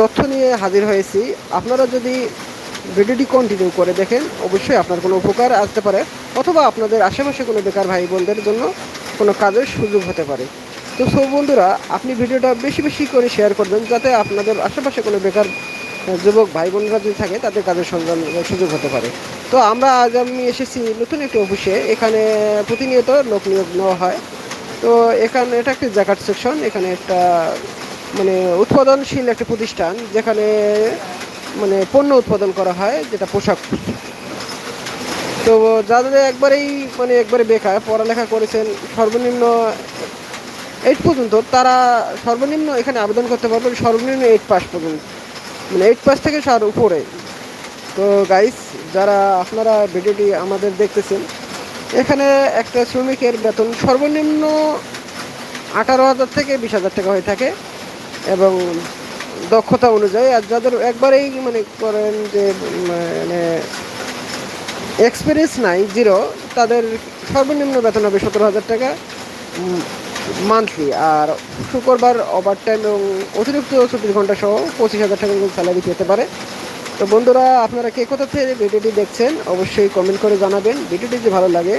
তথ্য নিয়ে হাজির হয়েছি। আপনারা যদি ভিডিওটি কন্টিনিউ করে দেখেন, অবশ্যই আপনার কোনো উপকার আসতে পারে, অথবা আপনাদের আশেপাশে কোনো বেকার ভাই বোনদের জন্য কোনো কাজের সুযোগ হতে পারে। তো সব বন্ধুরা, আপনি ভিডিওটা বেশি বেশি করে শেয়ার করবেন যাতে আপনাদের আশেপাশে কোনো বেকার যুবক ভাই বোনরা যদি থাকে, তাদের কাজের সন্ধান, সুযোগ হতে পারে। তো আমরা আজ আমি এসেছি নতুন একটি অফিসে, এখানে প্রতিনিয়ত লোক নিয়োগ নেওয়া হয়। তো এখানে এটা একটি জ্যাকাট সেকশন এখানে একটা মানে উৎপাদনশীল একটা প্রতিষ্ঠান যেখানে মানে পণ্য উৎপাদন করা হয়, যেটা পোশাক। তো যাদের একবারেই মানে একবারে বেকার, পড়ালেখা করেছেন, সর্বনিম্ন এইট পর্যন্ত, তারা সর্বনিম্ন এখানে আবেদন করতে পারবেন সর্বনিম্ন এইট পাস পর্যন্ত। মানে এইট পাস থেকে সার উপরে। তো গাইস যারা আপনারা ভিডিওটি আমাদের দেখতেছেন, এখানে একটা শ্রমিকের বেতন সর্বনিম্ন আঠারো হাজার থেকে বিশ হাজার টাকা হয়ে থাকে। এবং দক্ষতা অনুযায়ী আর যাদের একবারেই মানে করেন যে মানে এক্সপিরিয়েন্স নাই জিরো তাদের সর্বনিম্ন বেতন হবে সতেরো হাজার টাকা মান্থলি আর শুক্রবার ওভার টাইম এবং অতিরিক্ত চব্বিশ ঘণ্টা সহ পঁচিশ হাজার টাকা স্যালারি পেতে পারে। তো বন্ধুরা, আপনারা কে কোথা থেকে ভিডিওটি দেখছেন, অবশ্যই কমেন্ট করে জানাবেন। ভিডিওটি যদি ভালো লাগে,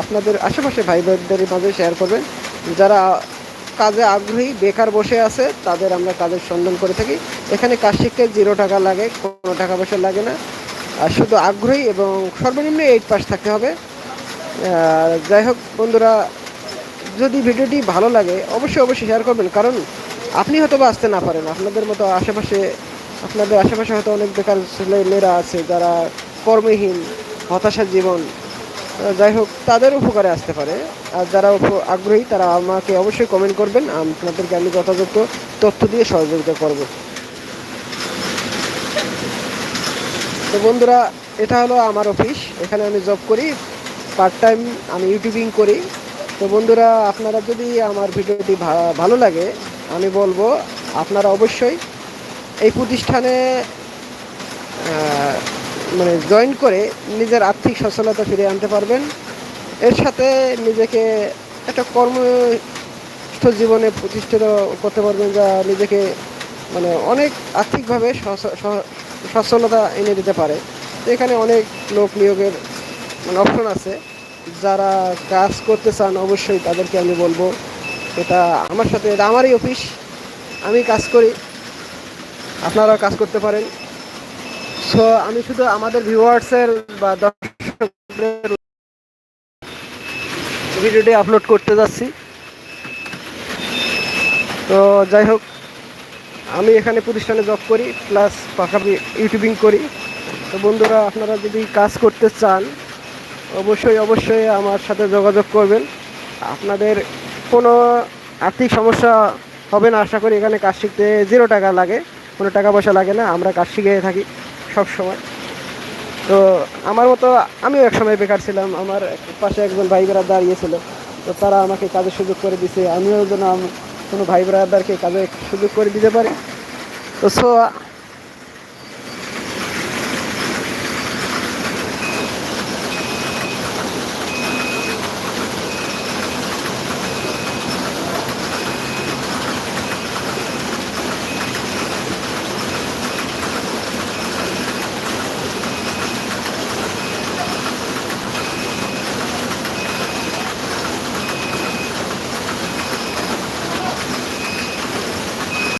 আপনাদের আশেপাশে ভাই বোনদের মাঝে শেয়ার করবেন। যারা কাজে আগ্রহী, বেকার বসে আছে, তাদের আমরা কাজের সন্ধান করে থাকি। এখানে কাজ শিখতে জিরো টাকা লাগে, কোনো টাকা পয়সা লাগে না। আর শুধু আগ্রহী এবং সর্বনিম্ন এইট পাস থাকতে হবে। যাই হোক বন্ধুরা, যদি ভিডিওটি ভালো লাগে, অবশ্যই অবশ্যই শেয়ার করবেন। কারণ আপনি হয়তো বা আসতে না পারেন। আপনাদের মতো আশেপাশে, আপনাদের আশেপাশে হয়তো অনেক বেকার ছেলে মেয়েরা আছে, যারা কর্মহীন, হতাশার জীবন। যাই হোক, তাদের উপকারে আসতে পারে। আর যারা আগ্রহী, তারা আমাকে অবশ্যই কমেন্ট করবেন। আপনাদেরকে আমি যথাযথ তথ্য দিয়ে সহযোগিতা করব। তো বন্ধুরা, এটা হলো আমার অফিস এখানে আমি জব করি পার্ট টাইম আমি ইউটিউবিং করি। তো বন্ধুরা, আপনারা যদি আমার ভিডিওটি ভালো লাগে, আমি বলব, আপনারা অবশ্যই এই প্রতিষ্ঠানে মানে জয়েন করে নিজের আর্থিক সচ্ছলতা ফিরে আনতে পারবেন। এর সাথে নিজেকে একটা কর্মস্থ জীবনে প্রতিষ্ঠিত করতে পারবেন যা নিজেকে মানে অনেক আর্থিকভাবে সচ্ছলতা এনে দিতে পারে। তো এখানে অনেক লোক নিয়োগের মানে অপশন আছে। যারা কাজ করতে চান অবশ্যই তাদেরকে আমি বলব, এটা আমার সাথে, এটা আমারই অফিস আমি কাজ করি। আপনারাও কাজ করতে পারেন। সো আমি শুধু আমাদের ভিউয়ার্সের বা দর্শকদের ভিডিওটি আপলোড করতে যাচ্ছি। তো, যাই হোক, আমি এখানে প্রতিষ্ঠানে জব করি প্লাস পাশাপাশি ইউটিউবিং করি। তো, বন্ধুরা, আপনারা যদি কাজ করতে চান, অবশ্যই অবশ্যই আমার সাথে যোগাযোগ করবেন। আপনাদের কোনো আর্থিক সমস্যা হবে না, আশা করি এখানে কাজ শিখতে জিরো টাকা লাগে। কোনো টাকা পয়সা লাগে না, আমরা কাজ শিখে থাকি। সব সময় তো আমার মতো আমিও এক সময় বেকার ছিলাম, আমার পাশে একজন ভাই বেড়া দাঁড়িয়েছিল, তো তারা আমাকে কাজের সুযোগ করে দিছে, আমিও যেন কোনো ভাই ব্রাদারকে কাজের সুযোগ করে দিতে পারি। তো সো